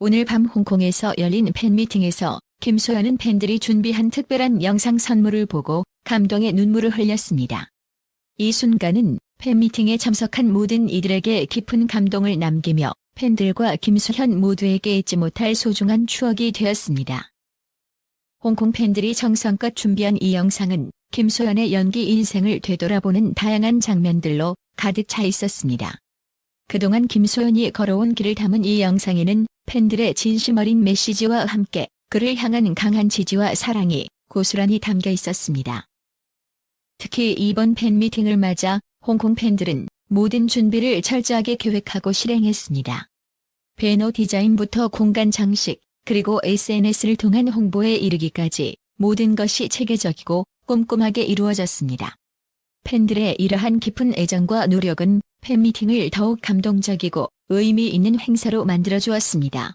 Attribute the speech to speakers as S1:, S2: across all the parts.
S1: 오늘 밤 홍콩에서 열린 팬미팅에서 김소연은 팬들이 준비한 특별한 영상 선물을 보고 감동의 눈물을 흘렸습니다. 이 순간은 팬미팅에 참석한 모든 이들에게 깊은 감동을 남기며 팬들과 김소현 모두에게 잊지 못할 소중한 추억이 되었습니다. 홍콩 팬들이 정성껏 준비한 이 영상은 김소연의 연기 인생을 되돌아보는 다양한 장면들로 가득 차 있었습니다. 그동안 김소연이 걸어온 길을 담은 이 영상에는 팬들의 진심 어린 메시지와 함께 그를 향한 강한 지지와 사랑이 고스란히 담겨 있었습니다. 특히 이번 팬미팅을 맞아 홍콩 팬들은 모든 준비를 철저하게 계획하고 실행했습니다. 배너 디자인부터 공간 장식, 그리고 SNS를 통한 홍보에 이르기까지 모든 것이 체계적이고 꼼꼼하게 이루어졌습니다. 팬들의 이러한 깊은 애정과 노력은 팬미팅을 더욱 감동적이고 의미 있는 행사로 만들어 주었습니다.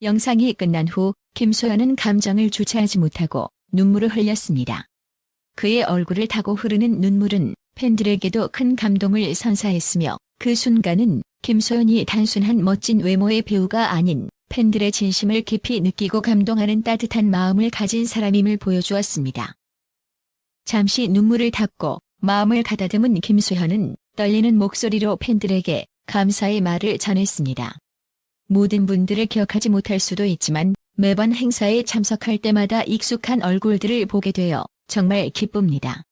S1: 영상이 끝난 후 김소연은 감정을 주체하지 못하고 눈물을 흘렸습니다. 그의 얼굴을 타고 흐르는 눈물은 팬들에게도 큰 감동을 선사했으며 그 순간은 김소연이 단순한 멋진 외모의 배우가 아닌 팬들의 진심을 깊이 느끼고 감동하는 따뜻한 마음을 가진 사람임을 보여주었습니다. 잠시 눈물을 닦고 마음을 가다듬은 김소현은 떨리는 목소리로 팬들에게 감사의 말을 전했습니다. 모든 분들을 기억하지 못할 수도 있지만 매번 행사에 참석할 때마다 익숙한 얼굴들을 보게 되어 정말 기쁩니다.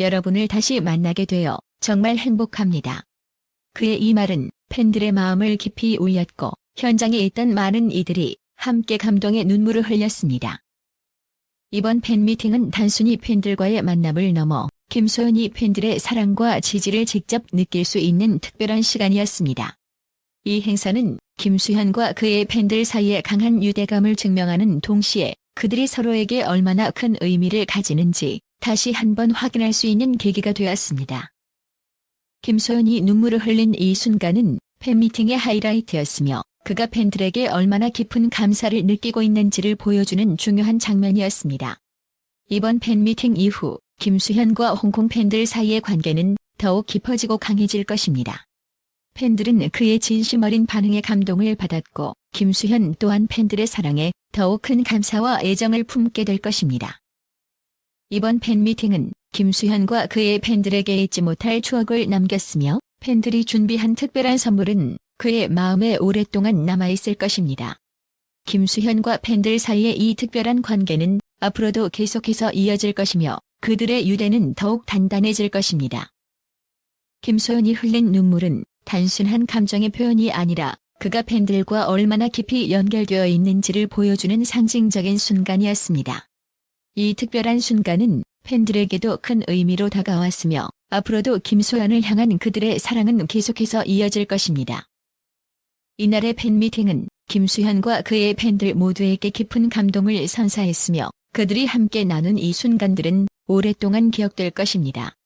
S1: 여러분을 다시 만나게 되어 정말 행복합니다. 그의 이 말은 팬들의 마음을 깊이 울렸고 현장에 있던 많은 이들이 함께 감동의 눈물을 흘렸습니다. 이번 팬미팅은 단순히 팬들과의 만남을 넘어 김소연이 팬들의 사랑과 지지를 직접 느낄 수 있는 특별한 시간이었습니다. 이 행사는 김수현과 그의 팬들 사이의 강한 유대감을 증명하는 동시에 그들이 서로에게 얼마나 큰 의미를 가지는지 다시 한번 확인할 수 있는 계기가 되었습니다. 김소연이 눈물을 흘린 이 순간은 팬미팅의 하이라이트였으며 그가 팬들에게 얼마나 깊은 감사를 느끼고 있는지를 보여주는 중요한 장면이었습니다. 이번 팬미팅 이후 김수현과 홍콩 팬들 사이의 관계는 더욱 깊어지고 강해질 것입니다. 팬들은 그의 진심 어린 반응에 감동을 받았고 김수현 또한 팬들의 사랑에 더욱 큰 감사와 애정을 품게 될 것입니다. 이번 팬미팅은 김수현과 그의 팬들에게 잊지 못할 추억을 남겼으며 팬들이 준비한 특별한 선물은 그의 마음에 오랫동안 남아있을 것입니다. 김수현과 팬들 사이의 이 특별한 관계는 앞으로도 계속해서 이어질 것이며 그들의 유대는 더욱 단단해질 것입니다. 김소연이 흘린 눈물은 단순한 감정의 표현이 아니라 그가 팬들과 얼마나 깊이 연결되어 있는지를 보여주는 상징적인 순간이었습니다. 이 특별한 순간은 팬들에게도 큰 의미로 다가왔으며 앞으로도 김소연을 향한 그들의 사랑은 계속해서 이어질 것입니다. 이날의 팬미팅은 김수현과 그의 팬들 모두에게 깊은 감동을 선사했으며 그들이 함께 나눈 이 순간들은 오랫동안 기억될 것입니다.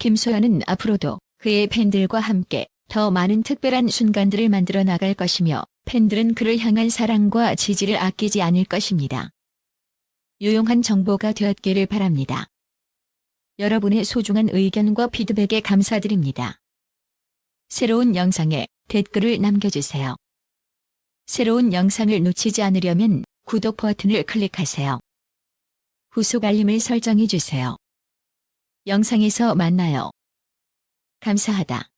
S1: 김소연은 앞으로도 그의 팬들과 함께 더 많은 특별한 순간들을 만들어 나갈 것이며 팬들은 그를 향한 사랑과 지지를 아끼지 않을 것입니다. 유용한 정보가 되었기를 바랍니다. 여러분의 소중한 의견과 피드백에 감사드립니다. 새로운 영상에 댓글을 남겨주세요. 새로운 영상을 놓치지 않으려면 구독 버튼을 클릭하세요. 후속 알림을 설정해 주세요. 영상에서 만나요. 감사하다.